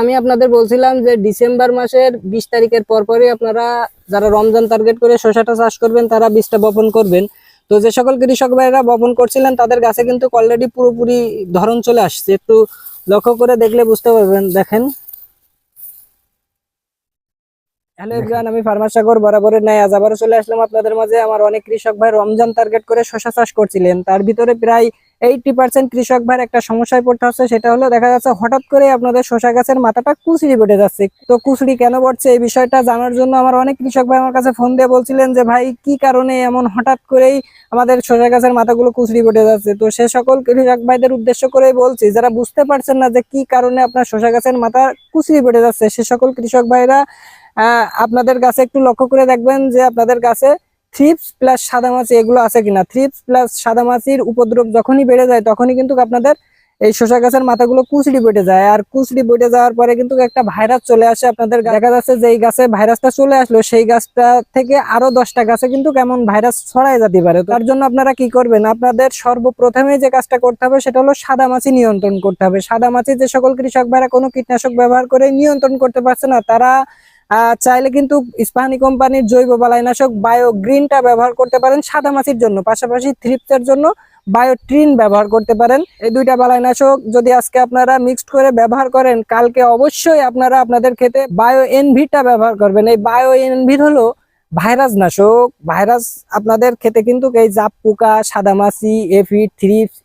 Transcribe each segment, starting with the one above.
আমি আপনাদের বলছিলাম যে ডিসেম্বর মাসের বিশ তারিখের পরপরই আপনারা যারা রমজান টার্গেট করে শসাটা চাষ করবেন, তারা বীজটা বপন করবেন। তো যে সকল কৃষক ভাইরা বপন করছিলেন, তাদের গাছে কিন্তু অলরেডি পুরোপুরি ধরন চলে আসছে। একটু লক্ষ্য করে দেখলে বুঝতে পারবেন। দেখেন। হ্যালো এভরিওয়ান আমি ফার্মার সাগর, বরাবরের ন্যায় আজ আবারও চলে আসলাম আপনাদের মাঝে। আমার অনেক কৃষক ভাই রমজান টার্গেট করে শসা চাষ করছিলেন। তার ভিতরে প্রায় এইটি পার্সেন্ট কৃষক ভাইয়ের একটা সমস্যায় পড়তে হচ্ছে, সেটা হলো দেখা যাচ্ছে হঠাৎ করে আপনাদের শশা গাছের মাথাটা কুচড়ি বেটে যাচ্ছে। তো কুচড়ি কেন পড়ছে এই বিষয়টা জানার জন্য আমার অনেক কৃষক ভাই আমার কাছে ফোন দিয়ে বলছিলেন যে, ভাই, কি কারণে এমন হঠাৎ করেই আমাদের শশা গাছের মাথাগুলো কুচড়ি বেটে যাচ্ছে? তো সে সকল কৃষক ভাইদের উদ্দেশ্য করেই বলছি, যারা বুঝতে পারছেন না যে, কি কারণে আপনার শশা গাছের মাথা কুচড়ি বেটে যাচ্ছে, সে সকল কৃষক ভাইরা আপনাদের গাছে একটু লক্ষ্য করে দেখবেন যে, আপনাদের গাছে থ্রিপস প্লাস সাদামাছি এগুলো আছে কিনা? থ্রিপস প্লাস সাদামাছির উপদ্রব যখনই বেড়ে যায়, তখনই কিন্তু আপনাদের এই শসা গাছের মাথাগুলো কুচড়ি বেটে যায়। আর কুচড়ি বেটে যাওয়ার পরে কিন্তু একটা ভাইরাস চলে আসে আপনাদের দেখা যাচ্ছে যে এই গাছে ভাইরাসটা চলে আসলো, সেই গাছটা থেকে আরও দশটা গাছে কিন্তু কেমন ভাইরাস ছড়ায় যেতে পারে। তার জন্য আপনারা কি করবেন? আপনাদের সর্বপ্রথমে যে কাজটা করতে হবে সেটা হলো সাদামাছি নিয়ন্ত্রণ করতে হবে। সাদামাছি যে সকল কৃষক ভাইরা কোনো কীটনাশক ব্যবহার করে নিয়ন্ত্রণ করতে পারছে না, তারা চাইলে কিন্তু ইস্পাহানি কোম্পানির জৈব বালাইনাশক বায়ো গ্রিনটা ব্যবহার করতে পারেন সাদা মাছির জন্য। পাশাপাশি থ্রিপসের জন্য বায়োট্রিন ব্যবহার করতে পারেন। এই দুইটা বালাইনাশক যদি আজকে আপনারা মিক্সড করে ব্যবহার করেন, কালকে অবশ্যই আপনারা আপনাদের ক্ষেতে বায়ো এনভিটা ব্যবহার করবেন। এই বায়ো এনভির হলো ভাইরাস নাশক, ভাইরাস আপনাদের খেতে কিন্তু এই জাপ পোকা সাদামাছি এফিড, থ্রিপস,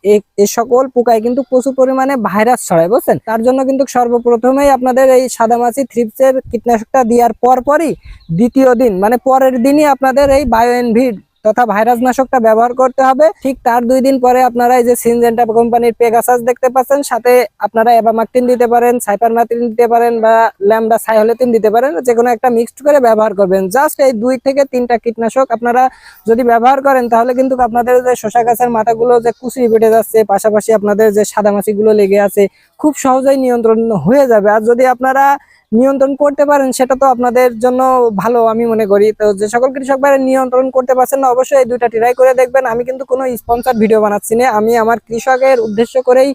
এ সকল পোকায় কিন্তু প্রচুর পরিমাণে ভাইরাস ছড়ায়, বুঝছেন? তার জন্য কিন্তু সর্বপ্রথমেই আপনাদের এই সাদামাছি থ্রিপসের কীটনাশকটা দেওয়ার পরপরই দ্বিতীয় দিন মানে পরের দিনই আপনাদের এই বায়োএনভিড তথা ভাইরাস নাশকটা ব্যবহার করতে হবে। ঠিক তার দুই দিন পরে আপনারা এই যে সিনজেন্টা কোম্পানির পেগাসাস দেখতে পাচ্ছেন, সাথে আপনারা এবামাকটিন দিতে পারেন সাইপারমাকটিন দিতে পারেন বা ল্যামডা সাইহলেটিন দিতে পারেন যে কোনো একটা মিক্সড করে ব্যবহার করবেন। জাস্ট এই দুই থেকে তিনটা কীটনাশক আপনারা যদি ব্যবহার করেন, তাহলে কিন্তু আপনাদের যে শশা গাছের মাথাগুলো যে কুচি বেটে যাচ্ছে, পাশাপাশি আপনাদের যে সাদামাছিগুলো লেগে আছে, খুব সহজেই নিয়ন্ত্রণ হয়ে যাবে। আর যদি আপনারা নিয়ন্ত্রণ করতে পারেন, সেটা তো আপনাদের জন্য ভালো, আমি মনে করি। তো যে সকল কৃষক ভাইরা নিয়ন্ত্রণ করতে পারছেন না, অবশ্যই এই দুইটা ট্রাই করে দেখবেন। আমি কিন্তু কোনো স্পন্সার ভিডিও বানাচ্ছি না, আমি আমার কৃষকের উদ্দেশ্য করেই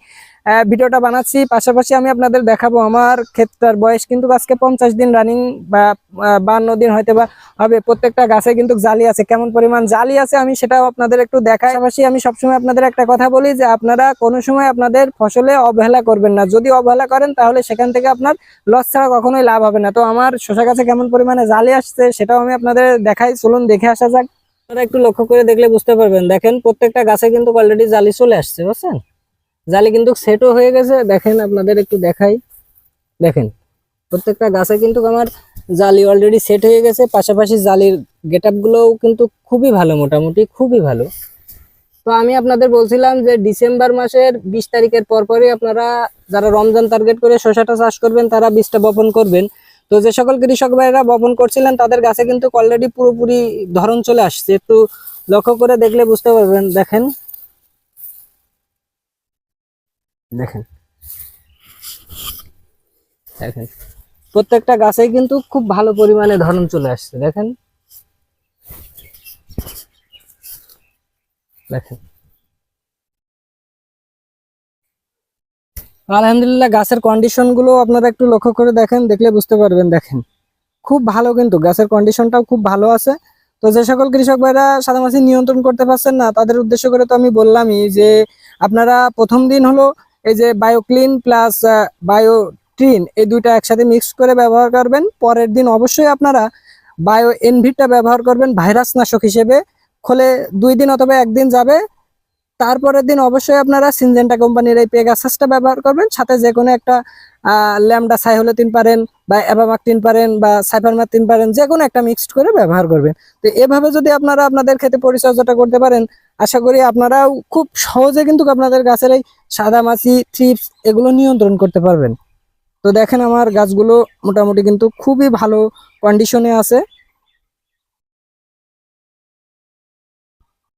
ভিডিওটা বানাচ্ছি। পাশাপাশি আমি আপনাদের দেখাবো আমার ক্ষেত্রের বয়স কিন্তু আজকে পঞ্চাশ দিন রানিং বা বান্ন দিন হয়তো বা হবে। প্রত্যেকটা গাছে কিন্তু জালি আছে। কেমন পরিমাণ জালি আছে আমি সেটাও আপনাদের একটু দেখাই। পাশাপাশি আমি সবসময় আপনাদের একটা কথা বলি যে আপনারা কোনো সময় আপনাদের ফসলে অবহেলা করবেন না। যদি অবহেলা করেন তাহলে সেখান থেকে আপনার লস ছাড়া কখনোই লাভ হবে না। তো আমার শশা গাছে কেমন পরিমাণে জালি আসছে সেটাও আমি আপনাদের দেখাই। চলুন দেখে আসা যাক। আপনারা একটু লক্ষ্য করে দেখলে বুঝতে পারবেন। দেখেন প্রত্যেকটা গাছে কিন্তু অলরেডি জালি চলে আসছে, বুঝছেন? জালি কিন্তু সেটও হয়ে গেছে। দেখেন আপনাদের একটু দেখাই। দেখেন, প্রত্যেকটা গাছে কিন্তু আমার জালি অলরেডি সেট হয়ে গেছে। পাশাপাশি জালির গেট আপগুলোও কিন্তু খুবই ভালো, মোটামুটি খুবই ভালো। তো আমি আপনাদের বলছিলাম যে ডিসেম্বর মাসের বিশ তারিখের পরপরই আপনারা যারা রমজান টার্গেট করে শসাটা চাষ করবেন, তারা বীজটা বপন করবেন। তো যে সকল কৃষক ভাইরা বপন করছিলেন, তাদের গাছে কিন্তু অলরেডি পুরোপুরি ধরন চলে আসছে। একটু লক্ষ্য করে দেখলে বুঝতে পারবেন। দেখেন দেখেন। দেখেন। প্রত্যেকটা গাছেই কিন্তু খুব ভালো পরিমাণে ধরন চলে আসছে, দেখেন। দেখেন। আলহামদুলিল্লাহ, গাছের কন্ডিশনগুলো আপনারা একটু লক্ষ্য করে দেখেন, দেখলে বুঝতে পারবেন, দেখেন। খুব ভালো কিন্তু, গাছের কন্ডিশনটাও খুব ভালো আছে। তো যে সকল কৃষক ভাইরা সাদামাছি নিয়ন্ত্রণ করতে পারছেন না, তাদের উদ্দেশ্য করে তো আমি বললামই যে, আপনারা প্রথম দিন হলো এই যে বায়োক্লিন প্লাস বায়ো ট্রিন এই দুইটা একসাথে মিক্স করে ব্যবহার করবেন। পরের দিন অবশ্যই আপনারা বায়ো এনভিটা ব্যবহার করবেন ভাইরাস নাশক হিসেবে। খোলে দুই দিন অথবা একদিন যাবে। তারপরের দিন অবশ্যই আপনারা সিনজেন্টা কোম্পানির এই পেগাসাসটা ব্যবহার করবেন। সাথে যে কোনো একটা ল্যামডা সাইহোলেতিন পারেন বা অ্যাবামাকটিন পারেন বা সাইফারমাকটিন পারেন যে কোনো একটা মিক্সড করে ব্যবহার করবেন। তো এভাবে যদি আপনারা আপনাদের ক্ষেত্রে পরিচর্যাটা করতে পারেন আশা করি আপনারাও খুব সহজে কিন্তু আপনাদের গাছের এই সাদা মাছি থ্রিপস এগুলো নিয়ন্ত্রণ করতে পারবেন। তো দেখেন আমার গাছগুলো মোটামুটি কিন্তু খুবই ভালো কন্ডিশনে আছে।